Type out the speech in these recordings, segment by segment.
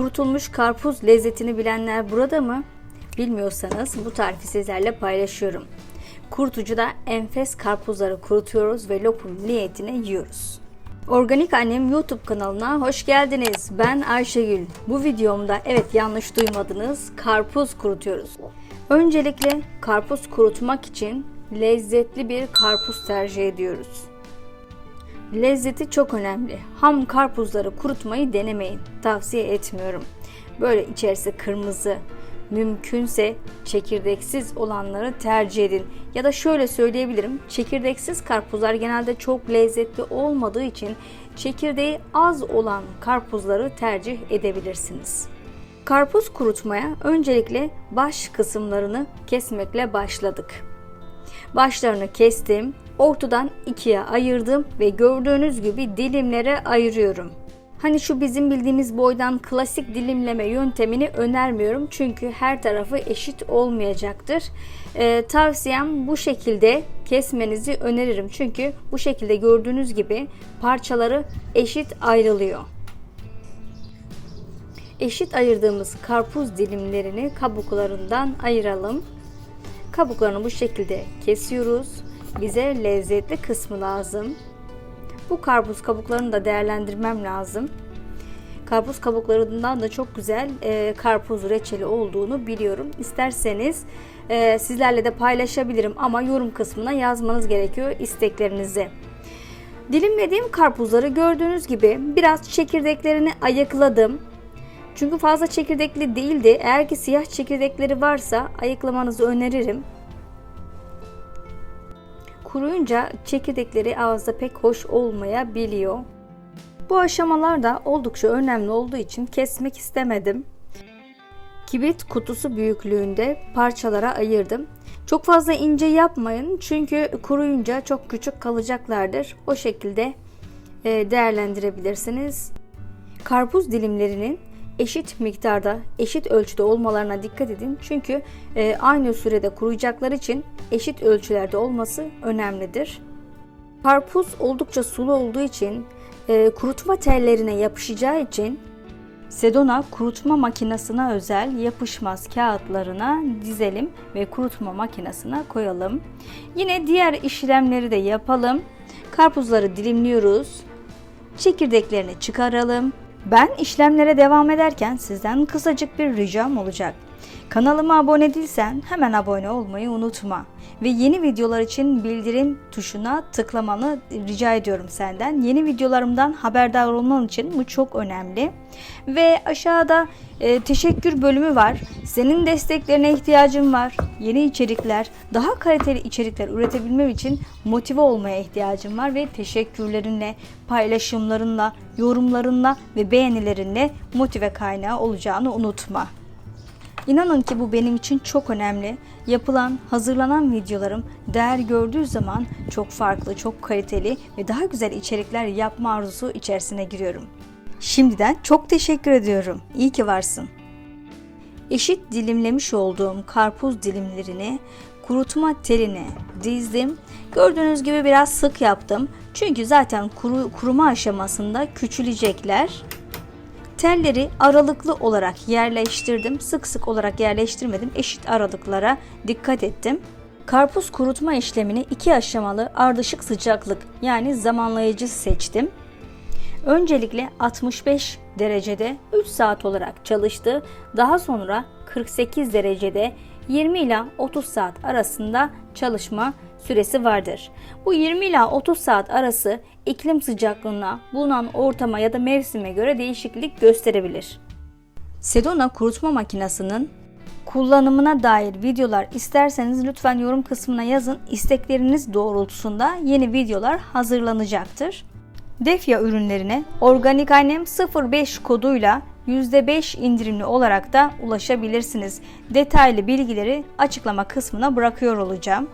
Kurutulmuş karpuz lezzetini bilenler burada mı? Bilmiyorsanız bu tarifi sizlerle paylaşıyorum. Kurutucuda enfes karpuzları kurutuyoruz ve lokum niyetine yiyoruz. Organik Annem YouTube kanalına hoş geldiniz. Ben Ayşegül. Bu videomda evet yanlış duymadınız karpuz kurutuyoruz. Öncelikle karpuz kurutmak için lezzetli bir karpuz tercih ediyoruz. Lezzeti çok önemli. Ham karpuzları kurutmayı denemeyin. Tavsiye etmiyorum. Böyle içerisi kırmızı, mümkünse çekirdeksiz olanları tercih edin. Ya da şöyle söyleyebilirim. Çekirdeksiz karpuzlar genelde çok lezzetli olmadığı için çekirdeği az olan karpuzları tercih edebilirsiniz. Karpuz kurutmaya öncelikle baş kısımlarını kesmekle başladık. Başlarını kestim, ortadan ikiye ayırdım ve gördüğünüz gibi dilimlere ayırıyorum. Hani şu bizim bildiğimiz boydan klasik dilimleme yöntemini önermiyorum çünkü her tarafı eşit olmayacaktır. Ee, tavsiyem bu şekilde kesmenizi öneririm çünkü bu şekilde gördüğünüz gibi parçaları eşit ayrılıyor. Eşit ayırdığımız karpuz dilimlerini kabuklarından ayıralım. Kabuklarını bu şekilde kesiyoruz. Bize lezzetli kısmı lazım. Bu karpuz kabuklarını da değerlendirmem lazım. Karpuz kabuklarından da çok güzel e, karpuz reçeli olduğunu biliyorum. İsterseniz e, sizlerle de paylaşabilirim ama yorum kısmına yazmanız gerekiyor isteklerinizi. Dilimlediğim karpuzları gördüğünüz gibi biraz çekirdeklerini ayıkladım. Çünkü fazla çekirdekli değildi. Eğer ki siyah çekirdekleri varsa ayıklamanızı öneririm. Kuruyunca çekirdekleri ağızda pek hoş olmayabiliyor. Bu aşamalar da oldukça önemli olduğu için kesmek istemedim. Kibrit kutusu büyüklüğünde parçalara ayırdım. Çok fazla ince yapmayın çünkü kuruyunca çok küçük kalacaklardır. O şekilde e, değerlendirebilirsiniz. Karpuz dilimlerinin eşit miktarda, eşit ölçüde olmalarına dikkat edin. Çünkü e, aynı sürede kuruyacaklar için eşit ölçülerde olması önemlidir. Karpuz oldukça sulu olduğu için e, kurutma tellerine yapışacağı için Sedona kurutma makinesine özel yapışmaz kağıtlarına dizelim ve kurutma makinesine koyalım. Yine diğer işlemleri de yapalım. Karpuzları dilimliyoruz. Çekirdeklerini çıkaralım. Ben işlemlere devam ederken sizden kısacık bir ricam olacak. Kanalıma abone değilsen hemen abone olmayı unutma. Ve yeni videolar için bildirim tuşuna tıklamanı rica ediyorum senden. Yeni videolarımdan haberdar olman için bu çok önemli. Ve aşağıda e, teşekkür bölümü var. Senin desteklerine ihtiyacım var. Yeni içerikler, daha kaliteli içerikler üretebilmem için motive olmaya ihtiyacım var ve teşekkürlerinle, paylaşımlarınla, yorumlarınla ve beğenilerinle motive kaynağı olacağını unutma. İnanın ki bu benim için çok önemli. Yapılan, hazırlanan videolarım değer gördüğü zaman çok farklı, çok kaliteli ve daha güzel içerikler yapma arzusu içerisine giriyorum. Şimdiden çok teşekkür ediyorum. İyi ki varsın. Eşit dilimlemiş olduğum karpuz dilimlerini kurutma teline dizdim. Gördüğünüz gibi biraz sık yaptım. Çünkü zaten kuru, kuruma aşamasında küçülecekler. Telleri aralıklı olarak yerleştirdim. Sık sık olarak yerleştirmedim. Eşit aralıklara dikkat ettim. Karpuz kurutma işlemini iki aşamalı ardışık sıcaklık yani zamanlayıcı seçtim. Öncelikle 65 derecede 3 saat olarak çalıştı. Daha sonra 48 derecede 20 ila 30 saat arasında çalışma süresi vardır. Bu 20 ila 30 saat arası iklim sıcaklığına, bulunan ortama ya da mevsime göre değişiklik gösterebilir. Sedona kurutma makinesinin kullanımına dair videolar isterseniz lütfen yorum kısmına yazın. İstekleriniz doğrultusunda yeni videolar hazırlanacaktır. Defya ürünlerine Organik Annem 05 koduyla %5 indirimli olarak da ulaşabilirsiniz. Detaylı bilgileri açıklama kısmına bırakıyor olacağım.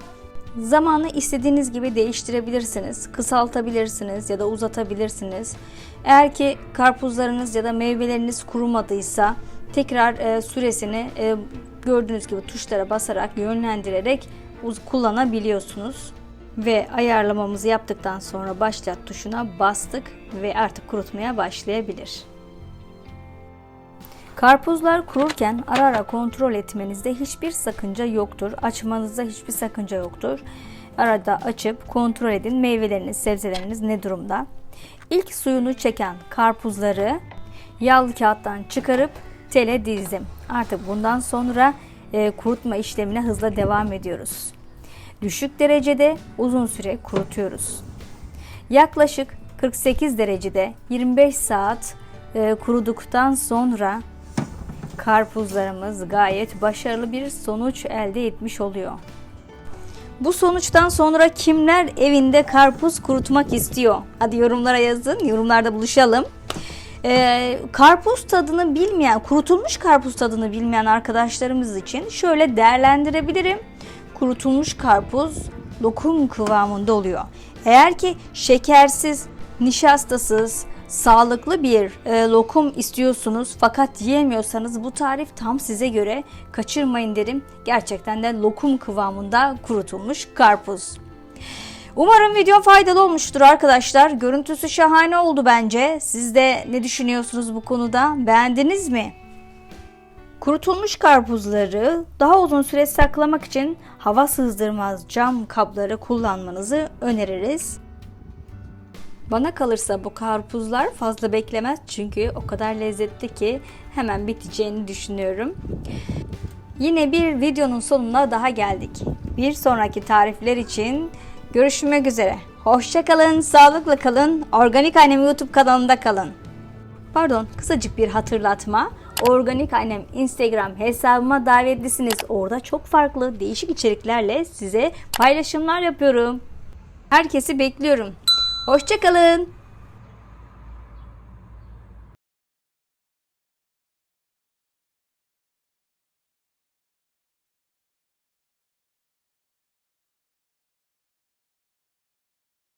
Zamanı istediğiniz gibi değiştirebilirsiniz, kısaltabilirsiniz ya da uzatabilirsiniz. Eğer ki karpuzlarınız ya da meyveleriniz kurumadıysa tekrar e, süresini e, gördüğünüz gibi tuşlara basarak yönlendirerek uz- kullanabiliyorsunuz. Ve ayarlamamızı yaptıktan sonra başlat tuşuna bastık ve artık kurutmaya başlayabilir. Karpuzlar kururken ara ara kontrol etmenizde hiçbir sakınca yoktur. Açmanızda hiçbir sakınca yoktur. Arada açıp kontrol edin meyveleriniz, sebzeleriniz ne durumda. İlk suyunu çeken karpuzları yağlı kağıttan çıkarıp tele dizdim. Artık bundan sonra e, kurutma işlemine hızla devam ediyoruz. Düşük derecede uzun süre kurutuyoruz. Yaklaşık 48 derecede 25 saat e, kuruduktan sonra karpuzlarımız gayet başarılı bir sonuç elde etmiş oluyor. Bu sonuçtan sonra kimler evinde karpuz kurutmak istiyor? Hadi yorumlara yazın, yorumlarda buluşalım. Ee, karpuz tadını bilmeyen, kurutulmuş karpuz tadını bilmeyen arkadaşlarımız için şöyle değerlendirebilirim. Kurutulmuş karpuz lokum kıvamında oluyor. Eğer ki şekersiz, nişastasız, sağlıklı bir e, lokum istiyorsunuz fakat yiyemiyorsanız bu tarif tam size göre kaçırmayın derim. Gerçekten de lokum kıvamında kurutulmuş karpuz. Umarım video faydalı olmuştur arkadaşlar. Görüntüsü şahane oldu bence. Siz de ne düşünüyorsunuz bu konuda? Beğendiniz mi? Kurutulmuş karpuzları daha uzun süre saklamak için hava sızdırmaz cam kapları kullanmanızı öneririz. Bana kalırsa bu karpuzlar fazla beklemez çünkü o kadar lezzetli ki hemen biteceğini düşünüyorum. Yine bir videonun sonuna daha geldik. Bir sonraki tarifler için görüşmek üzere. Hoşçakalın, sağlıklı kalın, Organik Annem YouTube kanalında kalın. Pardon, kısacık bir hatırlatma. Organik Annem Instagram hesabıma davetlisiniz. Orada çok farklı, değişik içeriklerle size paylaşımlar yapıyorum. Herkesi bekliyorum. Hoşçakalın.